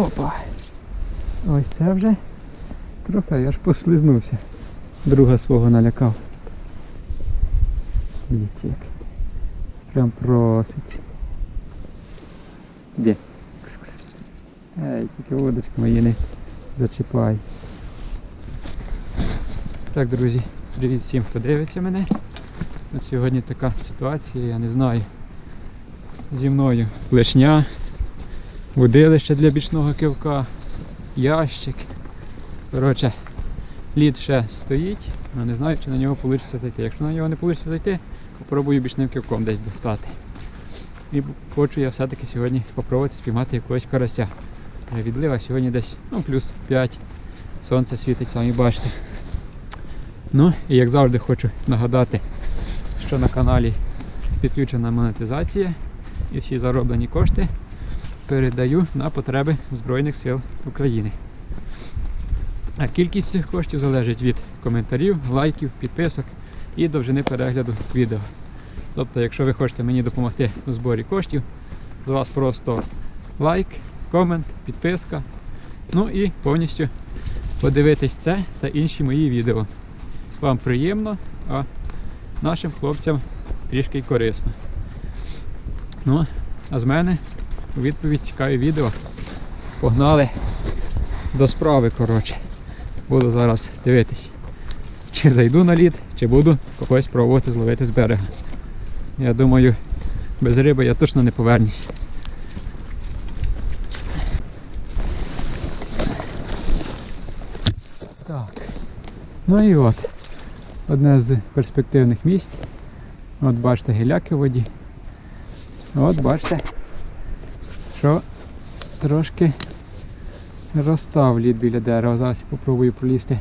Опа. Ось це вже трофей, аж послизнувся. Друга свого налякав. Дивіться як. Прям просить. Де? Ей, тільки водочки мої не зачіпай. Так, друзі, привіт всім, хто дивиться мене. От сьогодні така ситуація, я не знаю. Зі мною плешня, водилище для бічного кивка, ящик. Коротше, лід ще стоїть, але не знаю, чи на нього вийде зайти. Якщо на нього не вийде зайти, попробую бічним кивком десь достати. І хочу я все-таки сьогодні спробувати спіймати якогось карася. Відлива сьогодні десь ну, плюс 5. Сонце світить, самі бачите. Ну і як завжди хочу нагадати, що на каналі підключена монетизація і всі зароблені кошти передаю на потреби Збройних сил України. А кількість цих коштів залежить від коментарів, лайків, підписок і довжини перегляду відео. Тобто, якщо ви хочете мені допомогти у зборі коштів, з вас просто лайк, комент, підписка. Ну і повністю подивитись це та інші мої відео. Вам приємно, а нашим хлопцям трішки й корисно. Ну, а з мене у відповідь цікаві відео. Погнали до справи, коротше. Буду зараз дивитись, чи зайду на лід, чи буду когось пробувати зловити з берега. Я думаю, без риби я точно не повернусь. Так. Ну і от. Одне з перспективних місць. От бачите гіляки в воді. От бачите, що трошки розстав лід біля дерева. Зараз я попробую пролізти.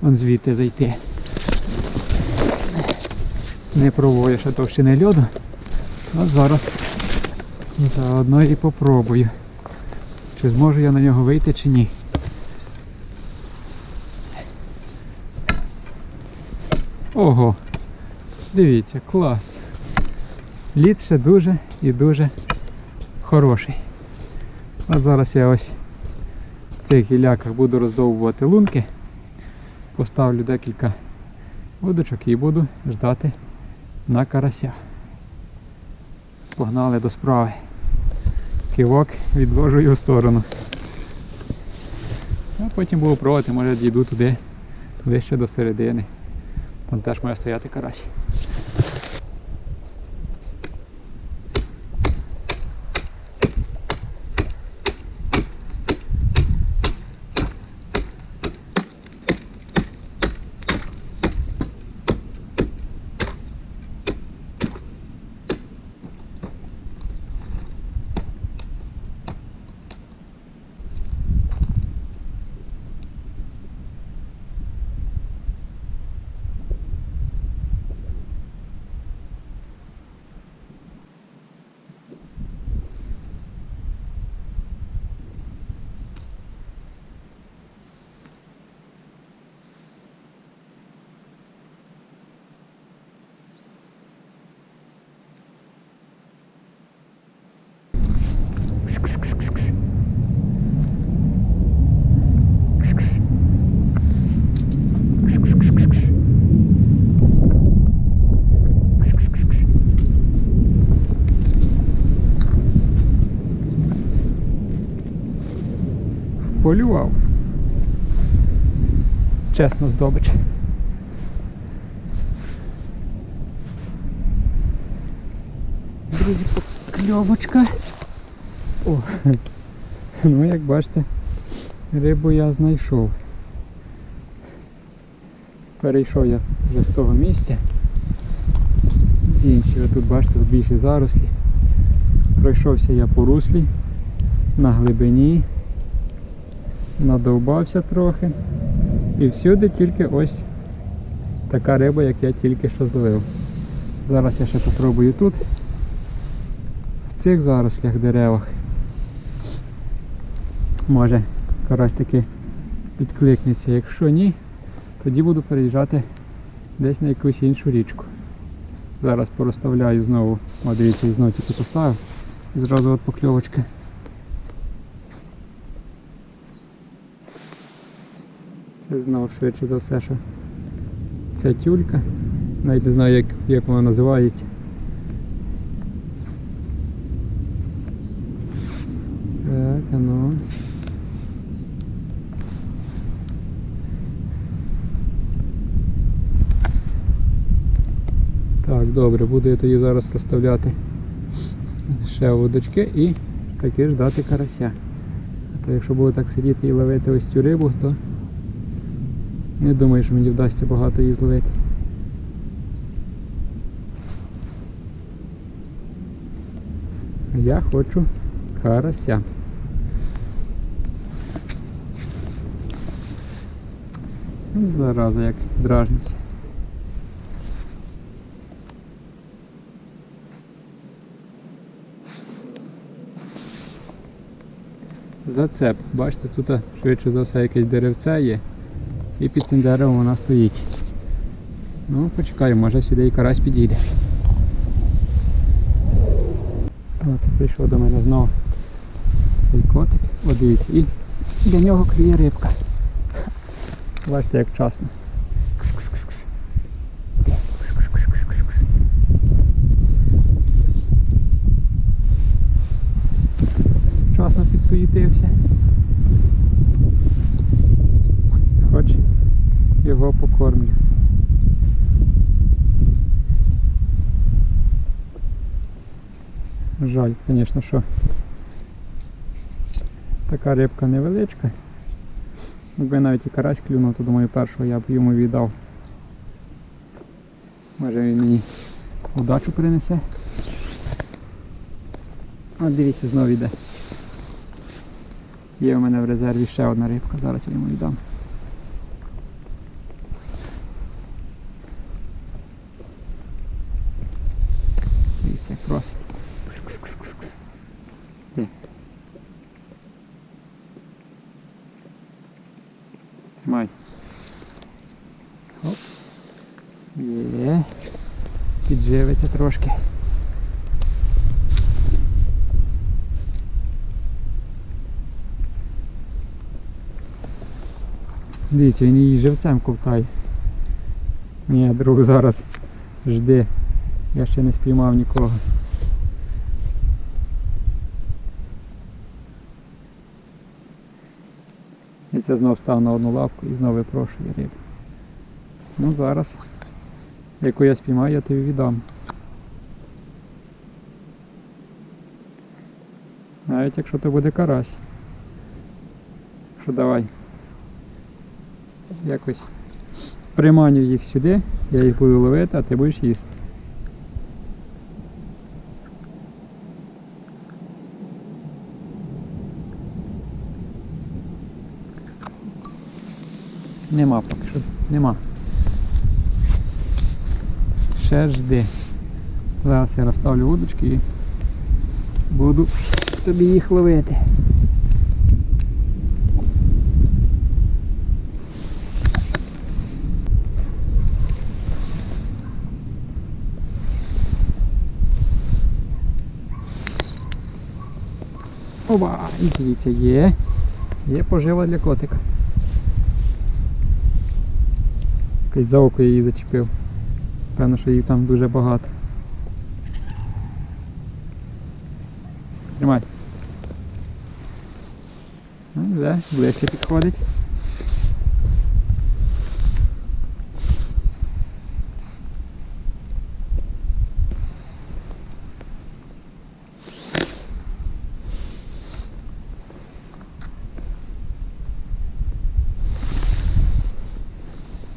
Вон звідти зайти. Не пробую ще товщини льоду. От зараз заодно і попробую. Чи зможу я на нього вийти чи ні. Ого! Дивіться, клас. Лід ще дуже і дуже хороший. А зараз я ось в цих гіляках буду роздовбувати лунки. Поставлю декілька водочок і буду ждати на карася. Погнали до справи. Кивок відложую в сторону. А потім буду пробувати, може дійду туди ближче до середини. Там теж має стояти карась. Полював. Чесно здобич. Друзі, кльовочка. О, ну як бачите, рибу я знайшов. Перейшов я вже з того місця. Інші, ви тут бачите, тут більші зарослі. Пройшовся я по руслі на глибині, надовбався трохи. І всюди тільки ось така риба, як я тільки що зловив. Зараз я ще попробую тут, в цих зарослях деревах. Може карась таки відкликнеться. Якщо ні, тоді буду переїжджати десь на якусь іншу річку. Зараз порозставляю знову, о дивіться, знову тільки поставив. І зразу от покльовочка. Знав швидше за все, що це тюлька. Навіть не знаю, як, як вона називається. Так, а ну. Так, добре, буду я тоді зараз розставляти ще вудочки і таки ждати карася. А то якщо буду так сидіти і ловити ось цю рибу, то не думаю, що мені вдасться багато її зловити. Я хочу карася. Ну, Зараза як дражниться. Зацеп. Бачите, тут швидше за все якесь деревце є. І під цим деревом вона стоїть. Ну, почекаю, може сюди і карась підійде. От, прийшов до мене знову цей котик. От дивіться, і для нього клює рибка. Бачите, як вчасно. Кс-кс-кс-кс. Вчасно підсуїтився. Хоч його покормлю. Жаль, звісно, що така рибка невеличка. Якби навіть і карась клюнув, то думаю першого я б йому віддав. Може він мені удачу принесе. От дивіться, знову йде. Є у мене в резерві ще одна рибка, зараз я йому віддам. Дивіться, як просить. Є. Тримай. Оп. Є. Підживиться трошки. Дивіться, він її живцем ковтає. Ні, друг, зараз жди. Я ще не спіймав нікого. І це знов став на одну лапку і знову випрошує рибу. Ну зараз, яку я спіймаю, я тобі віддам. Навіть якщо то буде карась. Що давай. Якось приманю їх сюди, я їх буду ловити, а ти будеш їсти. Нема поки що. Нема. Ще жди. Зараз я розставлю вудочки і буду тобі їх ловити. Оба! І дивіться, є. Є пожива для котика. Якось за око її зачепив. Певно, що їх там дуже багато. Тримай. Ну, вже ближче підходить.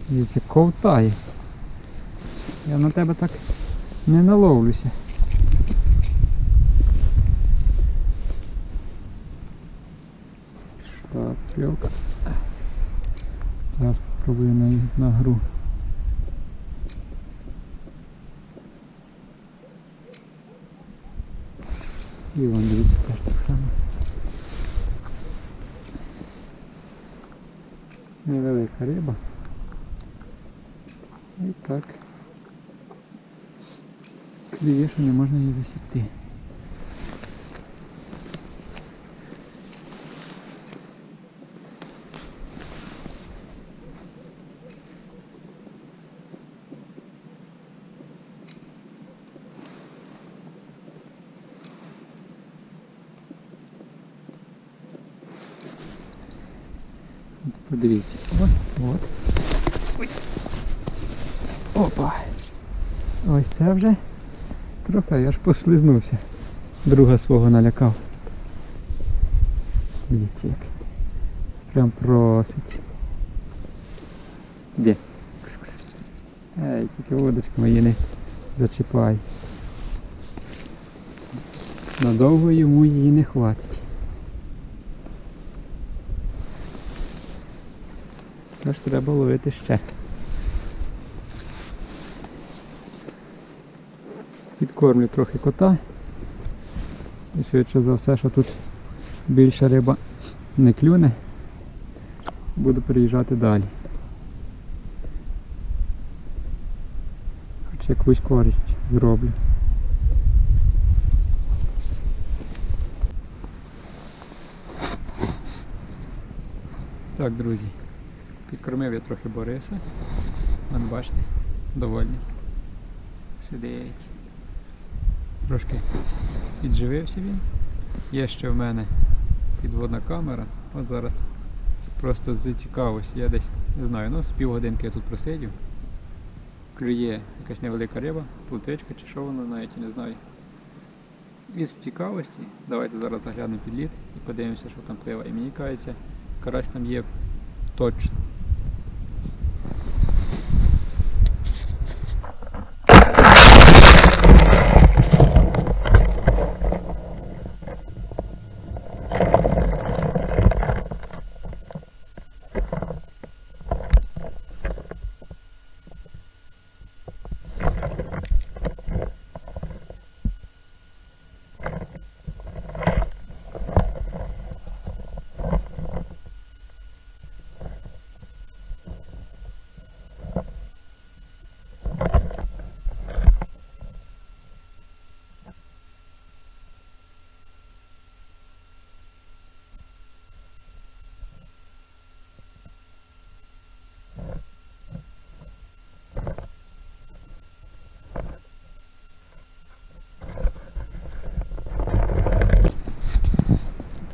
Дивіться, ковтає. Я на тебе так не наловлюся. Так, кльовка. Зараз спробую на, на гру. І вон дивіться теж так само. Невелика риба. І так. Не можна її засікти. Подивіться. От. Опа. Ось це вже трофей, я ж послизнувся. Друга свого налякав. Дивіться як. Прям просить. Де? Ей, тільки водочки мої не зачіпай. Надовго йому її не хватить. Тож треба ловити ще. Підкормлю трохи кота. І швидше за все, що тут більше риба не клюне. Буду переїжджати далі. Хоч якусь користь зроблю. Так, друзі, підкормив я трохи Бориса. Вон бачите, довольний. Сидить. Трошки підживився він. Є ще в мене підводна камера. От зараз просто з цікавості. Я десь не знаю, ну з півгодинки я тут просидів. Клює якась невелика риба, плутичка чи що воно навіть не знаю. І з цікавості, давайте зараз заглянемо під лід і подивимося, що там пливе. І мені кажеться, карась там є точно.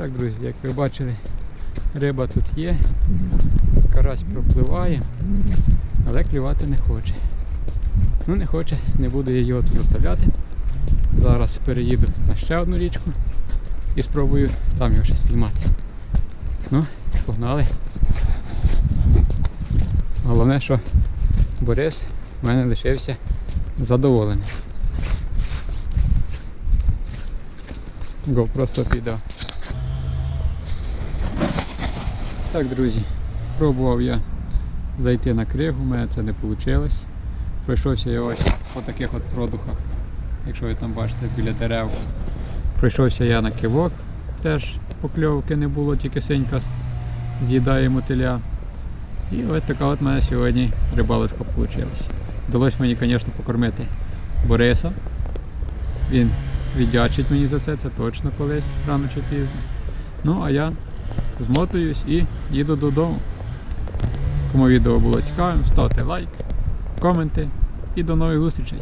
Так, друзі, як ви бачили, риба тут є, карась пропливає, але клювати не хоче. Ну не хоче, не буду я його тут оставляти. Зараз переїду на ще одну річку і спробую там його ще спіймати. Ну, погнали. Головне, що Борис в мене лишився задоволений. Го просто піде. Так, друзі, пробував я зайти на кригу, у мене це не вийшло. Пройшовся я ось по таких от продухах, якщо ви там бачите біля дерев. Пройшовся я на кивок, теж покльовки не було, тільки синька з'їдає мотиля. І ось така от мене сьогодні рибалочка вийшла. Вдалося мені, звісно, покормити Бориса. Він віддячить мені за це, це точно колись, рано чи пізно. Ну, а я змотуюсь і їду додому. Кому відео було цікавим, ставте лайк, коменти і до нових зустрічей.